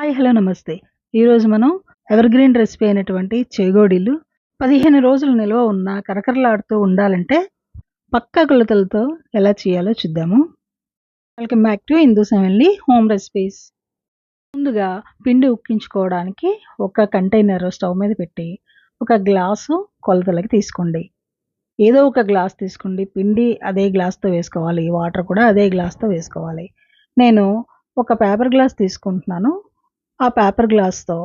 Hi hello నమస్తే. ఈరోజు మనం ఎవర్ గ్రీన్ రెసిపీ అయినటువంటి చేగోడీలు పదిహేను రోజులు నిల్వ ఉన్న కరకరలాడుతూ ఉండాలంటే పక్కా కొలతలతో ఎలా చేయాలో చూద్దాము. వెల్కమ్ బ్యాక్ టు హిందూ సెవెన్లీ హోమ్ రెసిపీస్ ముందుగా పిండి ఉక్కించుకోవడానికి ఒక కంటైనర్ స్టవ్ మీద పెట్టి ఒక గ్లాసు కొలతలకి తీసుకోండి. ఏదో ఒక గ్లాస్ తీసుకోండి. పిండి అదే గ్లాస్తో వేసుకోవాలి. వాటర్ కూడా అదే గ్లాస్తో వేసుకోవాలి. నేను ఒక పేపర్ గ్లాస్ తీసుకుంటున్నాను. ఆ పేపర్ గ్లాస్తో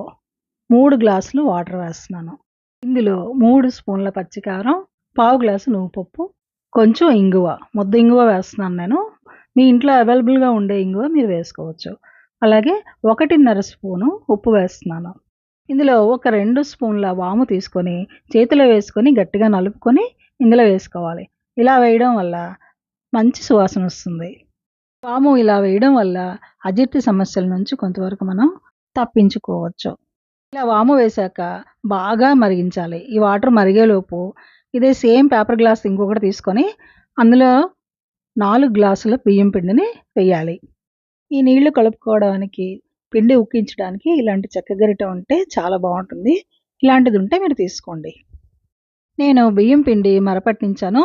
మూడు గ్లాసులు వాటర్ వేస్తున్నాను. ఇందులో మూడు స్పూన్ల పచ్చికారం పావు గ్లాసు నువ్వుపప్పు కొంచెం ఇంగువ. ముద్ద ఇంగువ వేస్తున్నాను నేను. మీ ఇంట్లో అవైలబుల్గా ఉండే ఇంగువ మీరు వేసుకోవచ్చు. అలాగే ఒకటిన్నర స్పూను ఉప్పు వేస్తున్నాను. ఇందులో ఒక రెండు స్పూన్ల వాము తీసుకొని చేతిలో వేసుకొని గట్టిగా నలుపుకొని ఇందులో వేసుకోవాలి. ఇలా వేయడం వల్ల మంచి సువాసన వస్తుంది. వాము ఇలా వేయడం వల్ల అజీర్తి సమస్యల నుంచి కొంతవరకు మనం తప్పించుకోవచ్చు. ఇలా వాము వేశాక బాగా మరిగించాలి. ఈ వాటర్ మరిగేలోపు ఇదే సేమ్ పేపర్ గ్లాస్ ఇంకొకటి తీసుకొని అందులో నాలుగు గ్లాసుల బియ్యం పిండిని వేయాలి. ఈ నీళ్ళు కలుపుకోవడానికి పిండి ఉక్కించడానికి ఇలాంటి చెక్క గరిట ఉంటే చాలా బాగుంటుంది. ఇలాంటిది ఉంటే మీరు తీసుకోండి. నేను బియ్యం పిండి మరపట్టించాను.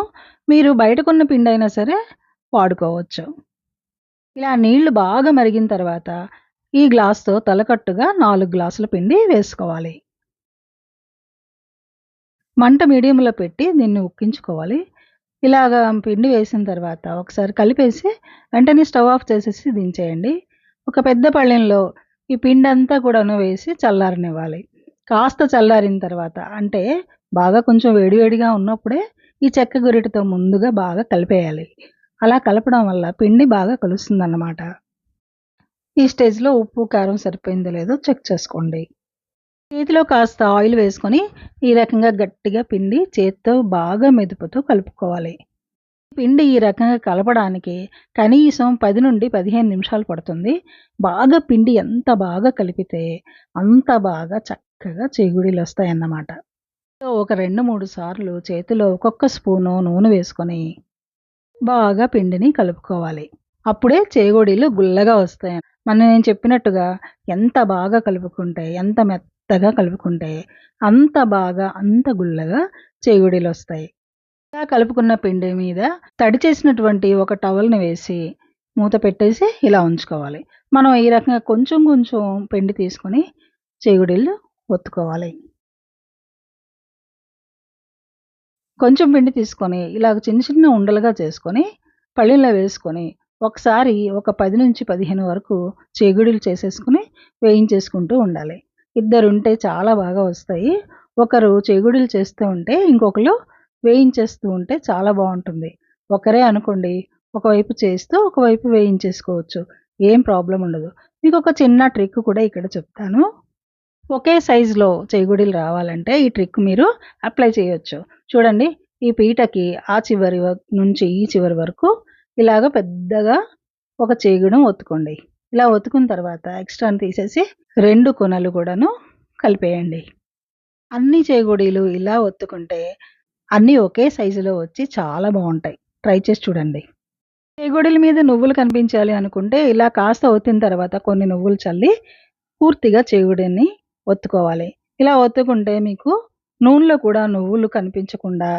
మీరు బయటకున్న పిండి అయినా సరే వాడుకోవచ్చు. ఇలా నీళ్ళు బాగా మరిగిన తర్వాత ఈ గ్లాస్తో తలకట్టుగా నాలుగు గ్లాసుల పిండి వేసుకోవాలి. మంట మీడియంలో పెట్టి దీన్ని ఉక్కించుకోవాలి. ఇలాగ పిండి వేసిన తర్వాత ఒకసారి కలిపేసి వెంటనే స్టవ్ ఆఫ్ చేసేసి దించేయండి. ఒక పెద్ద పళ్ళెంలో ఈ పిండి అంతా కూడాను వేసి చల్లారనివ్వాలి. కాస్త చల్లారిన తర్వాత అంటే బాగా కొంచెం వేడివేడిగా ఉన్నప్పుడే ఈ చెక్క గురిటితో ముందుగా బాగా కలిపేయాలి. అలా కలపడం వల్ల పిండి బాగా కలుస్తుంది అన్నమాట ఈ స్టేజ్లో ఉప్పు కారం సరిపోయిందో లేదో చెక్ చేసుకోండి. చేతిలో కాస్త ఆయిల్ వేసుకొని ఈ రకంగా గట్టిగా పిండి చేతితో బాగా మెదుపుతూ కలుపుకోవాలి. పిండి ఈ రకంగా కలపడానికి కనీసం పది నుండి పదిహేను నిమిషాలు పడుతుంది. బాగా పిండి ఎంత బాగా కలిపితే అంత బాగా చక్కగా చేగుడీలు వస్తాయన్నమాట. ఒక రెండు మూడు సార్లు చేతిలో ఒక్కొక్క స్పూను నూనె వేసుకొని బాగా పిండిని కలుపుకోవాలి. అప్పుడే చేగోడీలు గుల్లగా వస్తాయి మనం నేను చెప్పినట్టుగా ఎంత బాగా కలుపుకుంటే ఎంత మెత్తగా కలుపుకుంటే అంత బాగా అంత గుల్లగా చేగుడీలు వస్తాయి. ఇలా కలుపుకున్న పిండి మీద తడి చేసినటువంటి ఒక టవల్ని వేసి మూత పెట్టేసి ఇలా ఉంచుకోవాలి. మనం ఈ రకంగా కొంచెం కొంచెం పిండి తీసుకొని చేగుడీలు ఒత్తుకోవాలి. కొంచెం పిండి తీసుకొని ఇలా చిన్న చిన్న ఉండలుగా చేసుకొని పళ్ళెంలో వేసుకొని ఒకసారి ఒక పది నుంచి పదిహేను వరకు చేగుడులు చేసేసుకుని వేయించేసుకుంటూ ఉండాలి. ఇద్దరు ఉంటే చాలా బాగా వస్తాయి. ఒకరు చేగుడులు చేస్తూ ఉంటే ఇంకొకరు వేయించేస్తూ ఉంటే చాలా బాగుంటుంది. ఒకరే అనుకోండి ఒకవైపు చేస్తూ ఒకవైపు వేయించేసుకోవచ్చు. ఏం ప్రాబ్లం ఉండదు. మీకు ఒక చిన్న ట్రిక్ కూడా ఇక్కడ చెప్తాను. ఒకే సైజులో చేగుడీలు రావాలంటే ఈ ట్రిక్ మీరు అప్లై చేయొచ్చు. చూడండి ఈ పీటకి ఆ చివరి నుంచి ఈ చివరి వరకు ఇలాగ పెద్దగా ఒక చేగుడం ఒత్తుకోండి. ఇలా ఒత్తుకున్న తర్వాత ఎక్స్ట్రాని తీసేసి రెండు కొనలు కూడాను కలిపేయండి. అన్ని చేగుడీలు ఇలా ఒత్తుకుంటే అన్నీ ఒకే సైజులో వచ్చి చాలా బాగుంటాయి. ట్రై చేసి చూడండి. చేగుడీల మీద నువ్వులు కనిపించాలి అనుకుంటే ఇలా కాస్త ఒత్తిన తర్వాత కొన్ని నువ్వులు చల్లి పూర్తిగా చేగుడిని ఒత్తుకోవాలి. ఇలా ఒత్తుకుంటే మీకు నూనెలో కూడా నువ్వులు కనిపించకుండా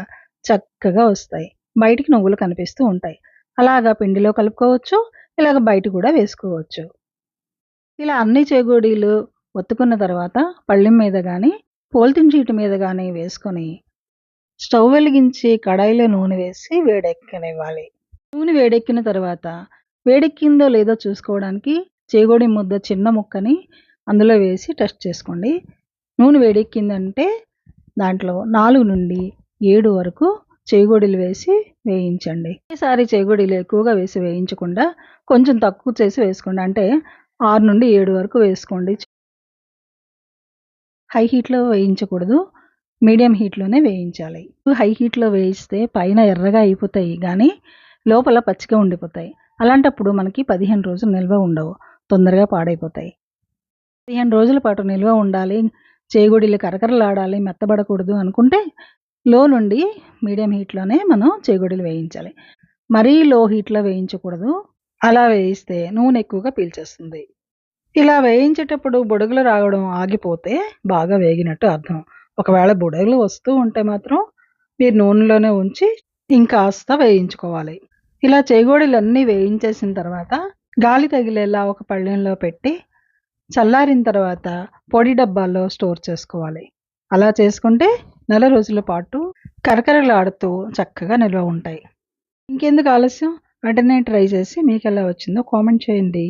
చక్కగా వస్తాయి. బయటికి నువ్వులు కనిపిస్తూ ఉంటాయి. అలాగా పిండిలో కలుపుకోవచ్చు ఇలాగ బయట కూడా వేసుకోవచ్చు. ఇలా అన్ని చేగోడీలు ఒత్తుకున్న తర్వాత పళ్ళెం మీద కానీ పోల్తిన్ చీటి మీద కానీ వేసుకొని స్టవ్ వెలిగించి కడాయిలో నూనె వేసి వేడెక్కనివ్వాలి. నూనె వేడెక్కిన తర్వాత వేడెక్కిందో లేదో చూసుకోవడానికి చేగోడి ముద్ద చిన్న ముక్కని అందులో వేసి టెస్ట్ చేసుకోండి. నూనె వేడెక్కిందంటే దాంట్లో నాలుగు నుండి ఏడు వరకు చేగోడీలు వేసి వేయించండి. ఈసారి చేగుడీలు ఎక్కువగా వేసి వేయించకుండా కొంచెం తక్కువ చేసి వేసుకోండి. అంటే ఆరు నుండి ఏడు వరకు వేసుకోండి. హై హీట్లో వేయించకూడదు. మీడియం హీట్లోనే వేయించాలి. హై హీట్లో వేయిస్తే పైన ఎర్రగా అయిపోతాయి కానీ లోపల పచ్చిగా ఉండిపోతాయి. అలాంటప్పుడు మనకి పదిహేను రోజులు నిల్వ ఉండవు. తొందరగా పాడైపోతాయి. పదిహేను రోజుల పాటు నిల్వ ఉండాలి. చేగుడీలు కరకరలాడాలి మెత్తబడకూడదు అనుకుంటే లో నుండి మీడియం హీట్లోనే మనం చేగుడీలు వేయించాలి మరీ లో హీట్లో వేయించకూడదు అలా వేయిస్తే నూనె ఎక్కువగా పీల్చేస్తుంది ఇలా వేయించేటప్పుడు బుడగలు రావడం ఆగిపోతే బాగా వేగినట్టు అర్థం. ఒకవేళ బుడగలు వస్తూ ఉంటే మాత్రం మీరు నూనెలోనే ఉంచి ఇంకాస్త వేయించుకోవాలి. ఇలా చేగోడీలన్నీ వేయించేసిన తర్వాత గాలి తగిలేలా ఒక పళ్ళెంలో పెట్టి చల్లారిన తర్వాత పొడి డబ్బాల్లో స్టోర్ చేసుకోవాలి. అలా చేసుకుంటే నెల రోజుల పాటు కరకరలాడుతూ చక్కగా నిల్వ ఉంటాయి. ఇంకెందుకు ఆలస్యం వెంటనే ట్రై చేసి మీకు ఎలా వచ్చిందో కామెంట్ చేయండి.